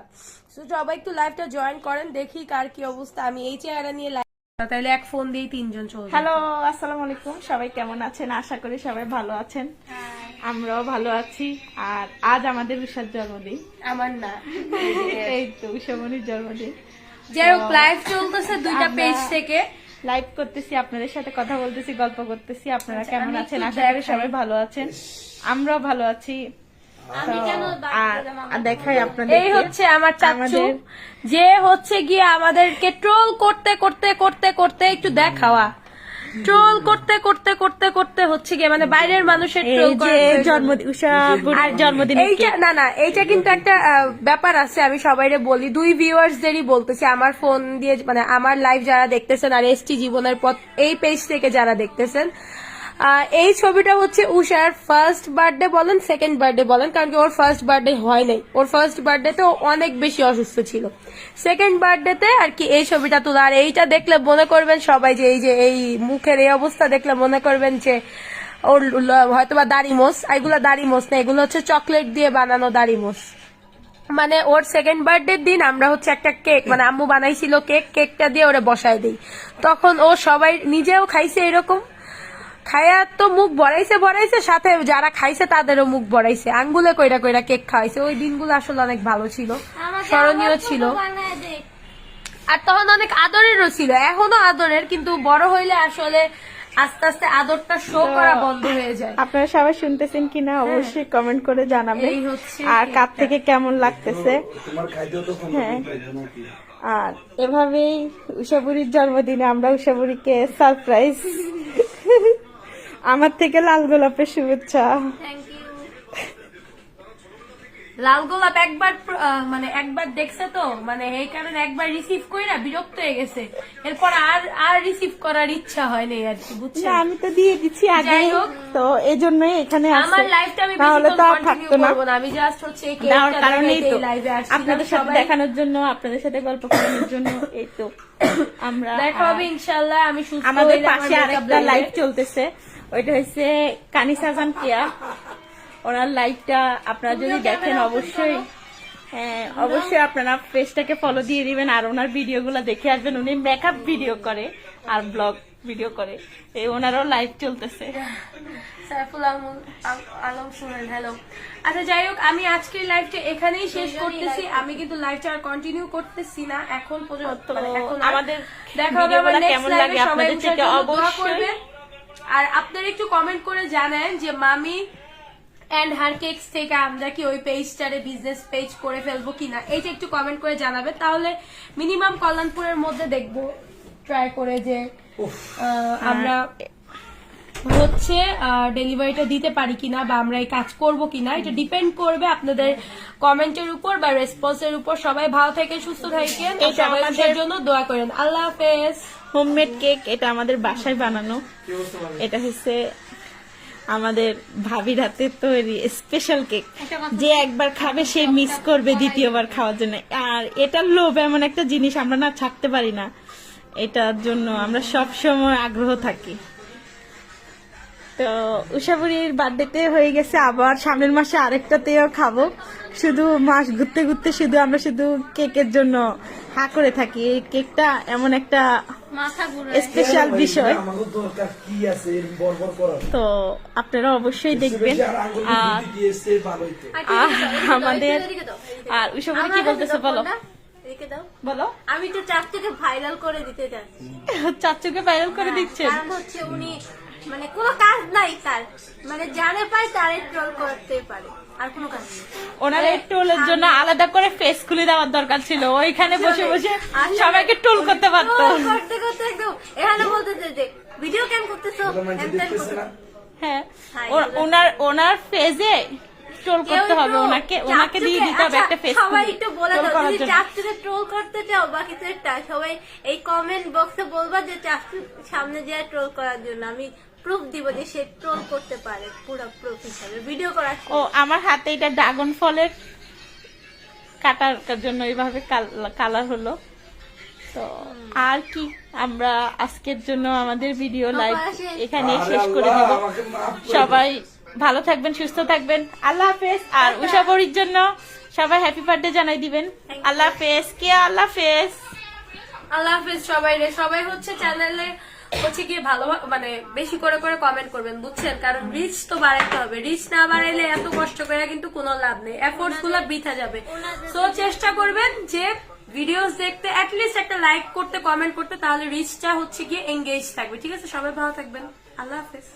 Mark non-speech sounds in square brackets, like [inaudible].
অবস্থা। সবাই একটু লাইভটা জয়েন করেন দেখি কার কি অবস্থা। আমি এই চেহারা নিয়ে লাইভ তাহলে এক ফোন দিয়ে তিনজন চলবে। হ্যালো আসসালামু আলাইকুম। সবাই কেমন আছেন? আশা করি সবাই ভালো আছেন। আমরাও ভালো আছি। আর আজ আমাদের উষার জন্মদিন। আমার না। এই তো উষামণির জন্মদিন। যাই হোক লাইভ চলতেছে দুইটা পেজ থেকে। লাইভ করতেছি আপনাদের সাথে কথা বলতেছি গল্প করতেছি। আপনারা কেমন আছেন? আশা করি সবাই ভালো আছেন। আমরাও ভালো আছি। দেখাই আপনাদের এই হচ্ছে আমার চাচু। যে হচ্ছে গিয়ে আমাদেরকে ট্রোল করতে করতে করতে করতে একটু দেখাওয়া। ট্রোল করতে করতে করতে করতে হচ্ছে গিয়ে মানে বাইরের মানুষের ট্রোল যে জন্মদিন এইটা না না এইটা কিন্তু একটা ব্যাপার আছে আমি সবাইরে বলি। দুই ভিউয়ার্সদেরই বলতেছি আমার ফোন দিয়ে মানে আমার লাইভ যারা দেখতেছেন আর এসটি জীবনের পথ এই পেজ থেকে যারা দেখতেছেন এই ছবিটা হচ্ছে উষার ফার্স্ট বার্থডে বলেন সেকেন্ড বার্থডে বলেন, কারণ কি ওর ফার্স্ট বার্থডে হয় নাই। ওর ফার্স্ট বার্থডেতে ও অনেক বেশি অসুস্থ ছিল। সেকেন্ড বার্থডেতে আর কি এই ছবিটা তোলা। আর এইটা দেখলে মনে করবেন সবাই যে এই যে এই মুখের এই অবস্থা দেখলে মনে করবেন যে ওর হয়তো বা দাড়ি মোস, এগুলো দাড়ি মোস না, এগুলো হচ্ছে চকলেট দিয়ে বানানো দাড়ি মোস। মানে ওর সেকেন্ড বার্থডে দিন আমরা হচ্ছে একটা কেক মানে আম্মু বানাইছিল কেক কেকটা দিয়ে ওরে বসায় দিই। তখন ও সবাই নিজেও খাইছে এরকম। খায়া তো মুখ ভরাইছে ভরাইছে সাথে যারা খাইছে তাদেরও মুখ ভরাইছে। আঙ্গুলে কইরা কইরা কেক খাওয়াইছে। ওই দিনগুলো আসলে অনেক ভালো ছিল। স্মরণীয় ছিল। আর তখন অনেক আদরেরও ছিল। এখনও আদরের কিন্তু বড় হইলে আসলে আস্তে আস্তে আদরটা শো করা বন্ধ হয়ে যায়। আপনারা সবাই শুনতেছেন কিনা অবশ্যই কমেন্ট করে জানাবেন। হচ্ছে আর কাপ থেকে কেমন লাগতেছে? হ্যাঁ। আর এভাবেই উষাবুরির জন্মদিনে আমরা উষাবুরিকে সারপ্রাইজ আমার থেকে লাল গোলাপের শুভেচ্ছা। লাল গোলাপ একবার মানে একবার দেখছে তো মানে এই কারণে একবার রিসিভ কইরা বিরক্ত হয়ে গেছে। এরপর আর আর রিসিভ করার ইচ্ছা হয় নাই আর কি না বুঝছেন আমি তো দিয়ে দিচ্ছি আগে। তো এই জন্যই এখানে আমার লাইফটা আমি তাহলে বেশি তো থাকতো না। করব না আমি জাস্ট হচ্ছে এই কেকটা কারণেই তো লাইভে আসছি আপনাদের সাথে দেখানোর জন্য আপনাদের সাথে গল্প করানোর জন্য এই তো। [coughs] আমরা দেখা হবে ইনশাআল্লাহ আমি সুস্থ আমাদের পাশে আরেকটা লাইভ চলতেছে। ওইটা হচ্ছে কানিসা জান কেয়া ওনার লাইভটা আপনারা যদি দেখেন অবশ্যই হ্যাঁ অবশ্যই আপনারা পেজটাকে ফলো দিয়ে দিবেন আর ওনার ভিডিওগুলো দেখে আসবেন। উনি মেকআপ ভিডিও করে আর ব্লগ ভিডিও করে। এই ওনারও লাইভ চলতেছে। সাইফুল আলম- আল- আলম শুনেন হ্যালো আচ্ছা যাই হোক আমি আজকের লাইভটা এখানেই শেষ করতেছি। আমি কিন্তু লাইভটা আর কন্টিনিউ করতেছি না। এখন পর্যন্ত মানে এখন আমাদের দেখা হবে আমার নেক্সট কেমন লাইভে লাগে সবাই অবশ্যই করবেন। আর আপনারা একটু কমেন্ট করে জানেন যে মামি এন্ড হার কেকস থেকে আমরা কি ওই পেজটারে বিজনেস পেজ করে ফেলব কিনা। এইটা একটু কমেন্ট করে জানাবে তাহলে মিনিমাম কল্যাণপুরের মধ্যে দেখব। ট্রাই করে যে আহ, আমরা হচ্ছে ডেলিভারিটা দিতে পারি কিনা বা আমরা এই কাজ করব কিনা এটা ডিপেন্ড করবে আপনাদের কমেন্টের উপর বা রেসপন্সের উপর। সবাই ভালো থাকেন সুস্থ থাকেন। সবাই জন্য দোয়া করেন। আল্লাহ হাফেজ। হোমমেড কেক এটা আমাদের বাসায় বানানো। এটা হচ্ছে আমাদের ভাবির হাতে তৈরি স্পেশাল কেক। যে একবার খাবে, সে মিস করবে দ্বিতীয়বার খাওয়ার জন্য। আর এটার লোভ, এমন একটা জিনিস আমরা না ছাড়তে পারি না। এটার জন্য আমরা সব সময় আগ্রহ থাকি। তো উষাবুড়ির বার্থডেতে হয়ে গেছে আবার সামনের মাসে আরেকটাতেও খাব। শুধু মাস ঘুরতে ঘুরতে শুধু আমরা শুধু কেকের জন্য হা করে থাকি। এই কেকটা এমন একটা স্পেশাল বিষয়। তো আপনারা অবশ্যই দেখবেন। আর আমাদের আর উষাবুড়ি কি বলতেছে বলো? বলো? আমি তো চারটিকে ভাইরাল করে দিতে চাচ্ছি। চাচুকে ভাইরাল করে দিচ্ছেন? হচ্ছে উনি মানে কোনো কাজ নাই তার। মানে জানে পায় তারে ট্রল করতে পারে। আর কোনো কাজ নেই। ওনার এই টোলের জন্য আলাদা করে ফেস খুলে দেওয়ার দরকার ছিল। ওইখানে বসে বসে সবাইকে টোল করতে পারতো করতে করতে একদম এখানে বলতেছে যে ভিডিও কেন করতেছো ওগুলো মানুষ হ্যান ত্যান দেখতেছে না। করতেছো। হ্যাঁ। হ্যাঁ, ওনার ওনার ফেজে করতে হবে। ওনাকে ওনাকে দিয়ে দিতে হবে আচ্ছা, একটা ফেস সবাই একটু বলে দাও। যদি ট্রোল করতে চাও বা কিছু একটা সবাই এই কমেন্ট বক্সে বলবা যে সামনে যে ট্রোল করার জন্য আমি প্রুফ দিব যে সে ট্রোল করতে পারে পুরো প্রুফ হিসাবে। ভিডিও করার ও আমার হাতে এটা ড্রাগন ফলের কাটার জন্য এইভাবে কালার হলো। তো আর কি আমরা আজকের জন্য আমাদের ভিডিও লাইভ এখানে শেষ করে দিব। করে সবাই ভালো থাকবেন সুস্থ থাকবেন। আল্লাহ হাফেজ। আর উষা বড়ির জন্য সবাই হ্যাপি বার্থডে জানাই দিবেন। আল্লাহ হাফেজ। কে আল্লাহ হাফেজ? আল্লাহ হাফিজ সবাই রে সবাই হচ্ছে চ্যানেলে হচ্ছে গিয়ে ভালো মানে বেশি করে করে কমেন্ট করবেন বুঝছেন? কারণ রিচ তো বাড়াইতে হবে। রিচ না বাড়াইলে এত কষ্ট করে কিন্তু কোনো লাভ নেই। এফোর্টসগুলো বৃথা যাবে। তো চেষ্টা করবেন যে ভিডিওস দেখতে অ্যাটলিস্ট একটা লাইক করতে কমেন্ট করতে তাহলে রিচটা হচ্ছে গিয়ে এঙ্গেজ থাকবে। ঠিক আছে? সবাই ভালো থাকবেন। আল্লাহ হাফেজ।